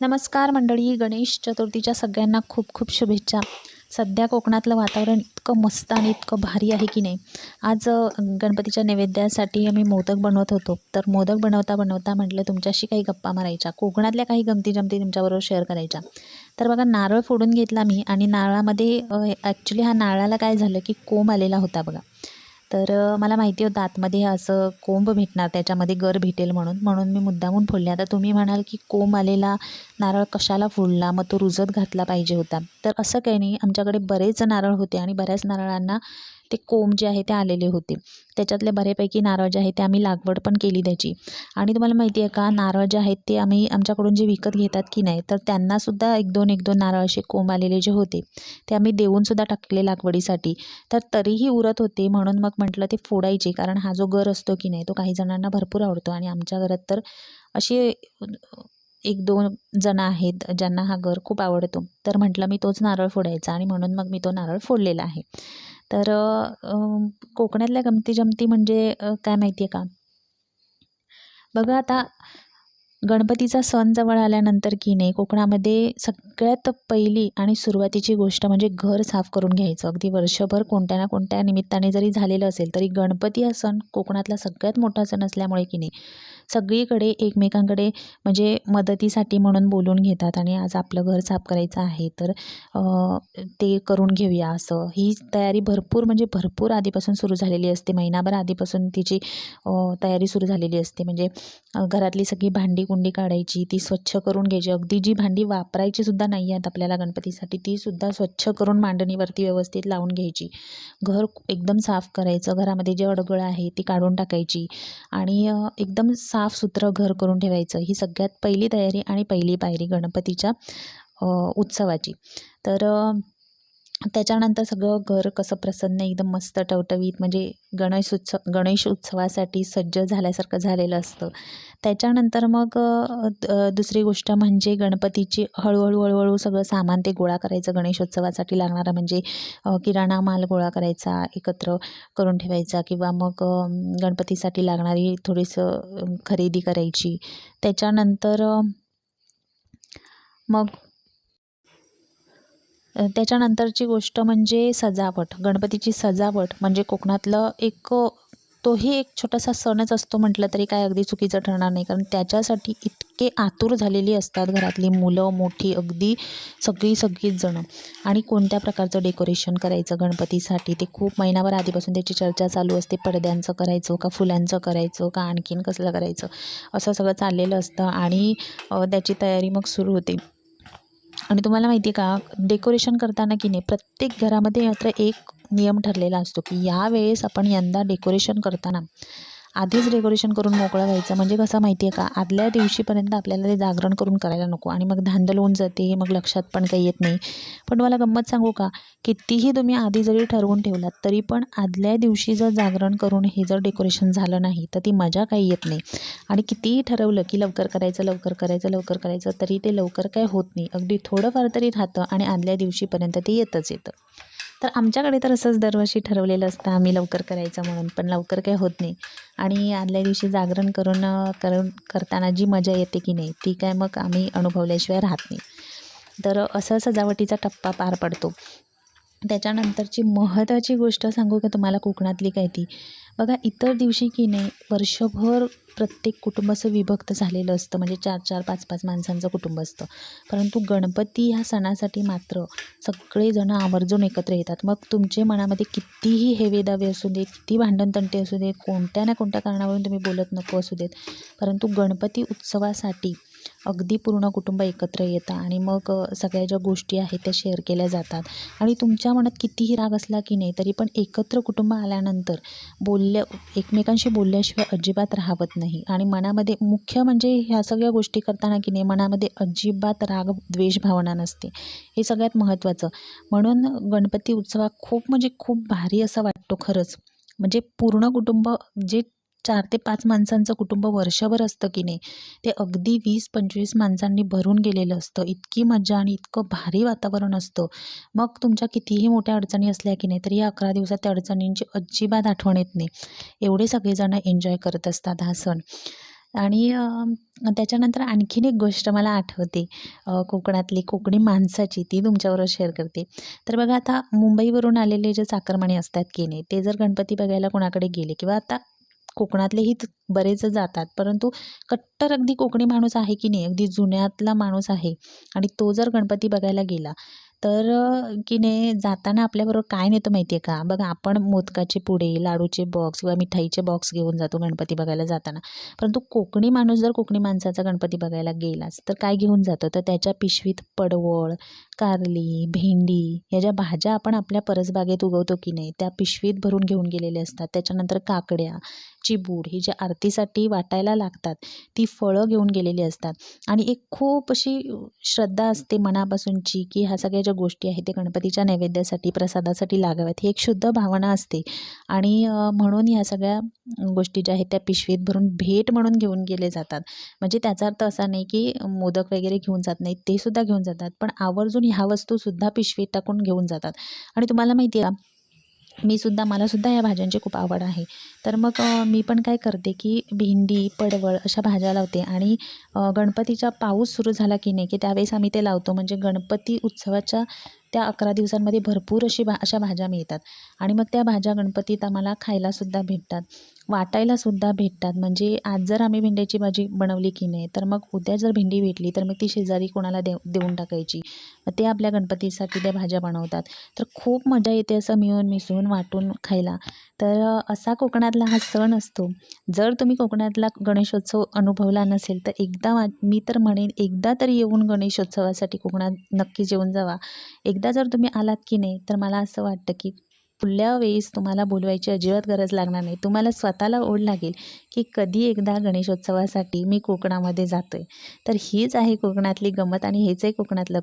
नमस्कार मंडळी गणेश चतुर्थीच्या सगळ्यांना खूप खूप शुभेच्छा. सध्या कोकणातलं वातावरण इतकं मस्त आणि इतकं भारी आहे की नाही? आज गणपतीच्या नैवेद्यासाठी आम्ही मोदक बनवत होतो. तर मोदक बनवता बनवता म्हटलं तुमच्याशी काही गप्पा मारायच्या. कोकणातल्या काही गमती जमती तुमच्याबरोबर शेअर करायच्या. तर बघा नारळ फोडून घेतला मी आणि नारळामध्ये ॲक्च्युली हा नारळाला काय झालं की कोंब आलेला होता बघा. तर मला माहिती होतं आतमध्ये असं कोंब भेटणार त्याच्यामध्ये गर भेटेल म्हणून. म्हणून मी मुद्दामून फोडले. आता तुम्ही म्हणाल की कोंब आलेला नारळ कशाला फोडला? मग तो रुजत घातला पाहिजे होता. तर असं काही नाही. आमच्याकडे बरेच नारळ होते आणि बऱ्याच नारळांना ते कोंब जे आहे ते आलेले होते. त्याच्यातले बऱ्यापैकी नारळ जे आहे ते आम्ही लागवड पण केली त्याची. आणि तुम्हाला माहिती आहे का नारळ जे आहेत ते आम्ही आमच्याकडून जे विकत घेतात की नाही तर त्यांनासुद्धा एक दोन एक दोन नारळ असे कोंब आलेले जे होते ते आम्ही देऊनसुद्धा टाकले लागवडीसाठी. तर तरीही उरत होते म्हणून मग म्हटलं ते फोडायचे कारण हा जो गर असतो की नाही तो काही जणांना भरपूर आवडतो. आणि आमच्या घरात तर असे एक दोन जण आहेत ज्यांना हा गर खूप आवडतो. तर म्हटलं मी तोच नारळ फोडायचा आणि म्हणून मग मी तो नारळ फोडलेला आहे. तर कोकणातल्या गमती जमती म्हणजे काय माहिती आहे का? बघा आता गणपतीचा सण जवळ आल्यानंतर की नाही कोकणामध्ये सगळ्यात पहिली आणि सुरुवातीची गोष्ट म्हणजे घर साफ करून घ्यायचं. अगदी वर्षभर कोणत्या ना कोणत्या निमित्ताने जरी झालेलं असेल तरी गणपती हा सण कोकणातला सगळ्यात मोठा सण असल्यामुळे की नाही सगळीकडे एकमेकांकडे म्हणजे मदतीसाठी म्हणून बोलून घेतात आणि आज आपलं घर साफ करायचं आहे तर ते करून घेऊया असं. ही तयारी भरपूर म्हणजे भरपूर आधीपासून सुरू झालेली असते. महिनाभर आधीपासून तिची तयारी सुरू झालेली असते. म्हणजे घरातली सगळी भांडी कुंडी काढायची ती स्वच्छ करून घ्यायची. अगदी जी भांडी वापरायची सुद्धा नाही आहेत आपल्याला गणपतीसाठी ती सुद्धा स्वच्छ करून मांडणीवरती व्यवस्थित लावून घ्यायची. घर एकदम साफ करायचं. घरामध्ये जे अडगळ आहे ती काढून टाकायची. आणि एकदम साफसुथरं घर करून ठेवायचं. ही सगळ्यात पहिली तयारी आणि पहिली पायरी गणपतीच्या उत्सवाची. तर त्याच्यानंतर सगळं घर कसं प्रसन्न एकदम मस्त टवटवीत म्हणजे गणेश उत्सव गणेश उत्सवासाठी सज्ज झाल्यासारखं झालेलं असतं. त्याच्यानंतर मग दुसरी गोष्ट म्हणजे गणपतीची हळूहळू हळूहळू सगळं सामान ते गोळा करायचं. गणेशोत्सवासाठी लागणारं म्हणजे किराणा माल गोळा करायचा एकत्र करून ठेवायचा किंवा मग गणपतीसाठी लागणारी थोडीसं खरेदी करायची. त्याच्यानंतर मग त्याच्यानंतरची गोष्ट म्हणजे सजावट. गणपतीची सजावट म्हणजे कोकणातलं एक तोही एक छोटासा सणच असतो म्हटलं तरी काय अगदी चुकीचं ठरणार नाही. कारण त्याच्यासाठी इतके आतुर झालेली असतात घरातली मुलं मोठी अगदी सगळी सगळीच जणं. आणि कोणत्या प्रकारचं डेकोरेशन करायचं गणपतीसाठी ते खूप महिनाभर आधीपासून त्याची चर्चा चालू असते. पडद्यांचं करायचं का फुलांचं करायचं का आणखीन कसलं करायचं? असं सगळं चाललेलं असतं आणि त्याची तयारी मग सुरू होते. आणि तुम्हाला माहिती आहे का डेकोरेशन करताना की नाही प्रत्येक घरामध्ये मात्र एक नियम ठरलेला असतो की यावेळेस आपण यंदा डेकोरेशन करताना आधीच डेकोरेशन करून मोकळं व्हायचं. म्हणजे कसं माहिती आहे का? आदल्या दिवशीपर्यंत आपल्याला ते जागरण करून करायला नको. आणि मग धांदल होऊन जाते मग लक्षात पण काही येत नाही. पण मला गंमत सांगू का? कितीही तुम्ही आधी जरी ठरवून ठेवलात तरी पण आदल्या दिवशी जर जागरण करून हे जर डेकोरेशन झालं नाही तर ती मजा काही येत नाही. आणि कितीही ठरवलं की लवकर करायचं लवकर करायचं लवकर करायचं तरी ते लवकर काय होत नाही. अगदी थोडंफार तरी राहतं आणि आदल्या दिवशीपर्यंत ते येतच येतं. तर आमच्याकडे तर असंच दरवर्षी ठरवलेलं असतं आम्ही लवकर करायचं म्हणून पण लवकर काय होत नाही. आणि आदल्या दिवशी जागरण करून करून करताना जी मजा येते की नाही ती काय मग आम्ही अनुभवल्याशिवाय राहत नाही. तर असं सजावटीचा टप्पा पार पडतो. त्याच्यानंतरची महत्त्वाची गोष्ट सांगू का तुम्हाला कोकणातली काय ती? बघा इतर दिवशी की नाही वर्षभर प्रत्येक कुटुंब असं विभक्त झालेलं असतं. म्हणजे चार चार पाच पाच माणसांचं कुटुंब असतं. परंतु गणपती ह्या सणासाठी मात्र सगळेजण आवर्जून एकत्र येतात. मग तुमचे मनामध्ये कितीही हेवेदावे असू दे किती भांडणतंटे असू दे कोणत्या ना कोणत्या कारणावरून तुम्ही बोलत नको असू देत. परंतु गणपती उत्सवासाठी अगदी पूर्ण कुटुंब एकत्र येतं आणि मग सगळ्या ज्या गोष्टी आहेत त्या शेअर केल्या जातात. आणि तुमच्या मनात कितीही राग असला की नाही तरी पण एकत्र कुटुंब आल्यानंतर बोलल्या एकमेकांशी बोलल्याशिवाय अजिबात राहत नाही. आणि मनामध्ये मुख्य म्हणजे ह्या सगळ्या गोष्टी करताना की नाही मनामध्ये अजिबात राग द्वेष भावना नसते. हे सगळ्यात महत्त्वाचं. म्हणून गणपती उत्सवात खूप म्हणजे खूप भारी असा वाटतो खरंच. म्हणजे पूर्ण कुटुंब जे चार ते पाच माणसांचं कुटुंब वर्षभर असतं की नाही ते अगदी वीस पंचवीस माणसांनी भरून गेलेलं असतं. इतकी मजा आणि इतकं भारी वातावरण असतं. मग तुमच्या कितीही मोठ्या अडचणी असल्या की नाही तरी या अकरा दिवसात त्या अडचणींची अजिबात आठवण येत नाही. एवढे सगळेजणं एन्जॉय करत असतात हा सण. आणि त्याच्यानंतर आणखीन एक गोष्ट मला आठवते. कोकणातली कोकणी माणसाची ती तुमच्याबरोबर शेअर करते. तर बघा आता मुंबईवरून आलेले जे चाकरमानी असतात की नाही ते जर गणपती बघायला कोणाकडे गेले किंवा आता कोकणातलेही बरेच जातात. परंतु कट्टर अगदी कोकणी माणूस आहे की नाही? अगदी जुन्यातला माणूस आहे. आणि तो जर गणपती बघायला गेला तर की नाही जाताना आपल्याबरोबर काय नेतं माहिती आहे का? बघा आपण मोदकाचे पुडे लाडूचे बॉक्स किंवा मिठाईचे बॉक्स घेऊन जातो गणपती बघायला जाताना. परंतु कोकणी माणूस जर कोकणी माणसाचा गणपती बघायला गेलाच तर काय घेऊन जातो? तर त्याच्या पिशवीत पडवळ कारली भेंडी या ज्या भाज्या आपण आपल्या परसबागेत उगवतो की नाही त्या पिशवीत भरून घेऊन गेलेल्या असतात. त्याच्यानंतर काकड्या चिबूड ही जी आरतीसाठी वाटायला लागतात ती फळं घेऊन गेलेली असतात. आणि एक खूप अशी श्रद्धा असते मनापासूनची की ह्या सगळ्या ज्या गोष्टी आहेत ते गणपतीच्या नैवेद्यासाठी प्रसादासाठी लागाव्यात ही एक शुद्ध भावना असते. आणि म्हणून ह्या सगळ्या गोष्टी ज्या आहेत त्या पिशवीत भरून भेट म्हणून घेऊन गेले जातात. म्हणजे त्याचा अर्थ असा नाही की मोदक वगैरे घेऊन जात नाहीत ते सुद्धा घेऊन जातात. पण आवर्जून ह्या वस्तूसुद्धा पिशवीत टाकून घेऊन जातात. आणि तुम्हाला माहिती आहे मी सुद्धा मला सुद्धा या भाज्यांची खूप आवड आहे. तर मग मी पण काय करते की भेंडी पडवळ अशा भाज्या लावते आणि गणपतीचा पाऊस सुरू झाला की नाही की त्यावेळेस आम्ही ते लावतो. म्हणजे गणपती उत्सवाच्या त्या अकरा दिवसांमध्ये भरपूर अशी भा अशा भाज्या मिळतात. आणि मग त्या भाज्या गणपतीत आम्हाला खायलासुद्धा भेटतात. वाटायलासुद्धा भेटतात. म्हणजे आज जर आम्ही भेंड्याची भाजी बनवली की नाही तर मग उद्या जर भेंडी भेटली तर मग ती शेजारी कोणाला देव देऊन टाकायची. मग ते आपल्या गणपतीसाठी त्या भाज्या बनवतात. तर खूप मजा येते असं मिळून मिसळून वाटून खायला. तर असा कोकणातला हा सण असतो. जर तुम्ही कोकणातला गणेशोत्सव अनुभवला नसेल तर एकदा मी तर म्हणेन एकदा तरी येऊन गणेशोत्सवासाठी कोकणात नक्कीच येऊन जावा. एकदा एकदा जर तुम्ही आलात की नाही तर मला असं वाटतं की पुढल्या वेळेस तुम्हाला बोलवायची अजिबात गरज लागणार नाही. तुम्हाला स्वतःला ओढ लागेल की कधी एकदा गणेशोत्सवासाठी मी कोकणामध्ये जातो आहे तर हीच आहे कोकणातली गंमत आणि हेच आहे कोकणातलं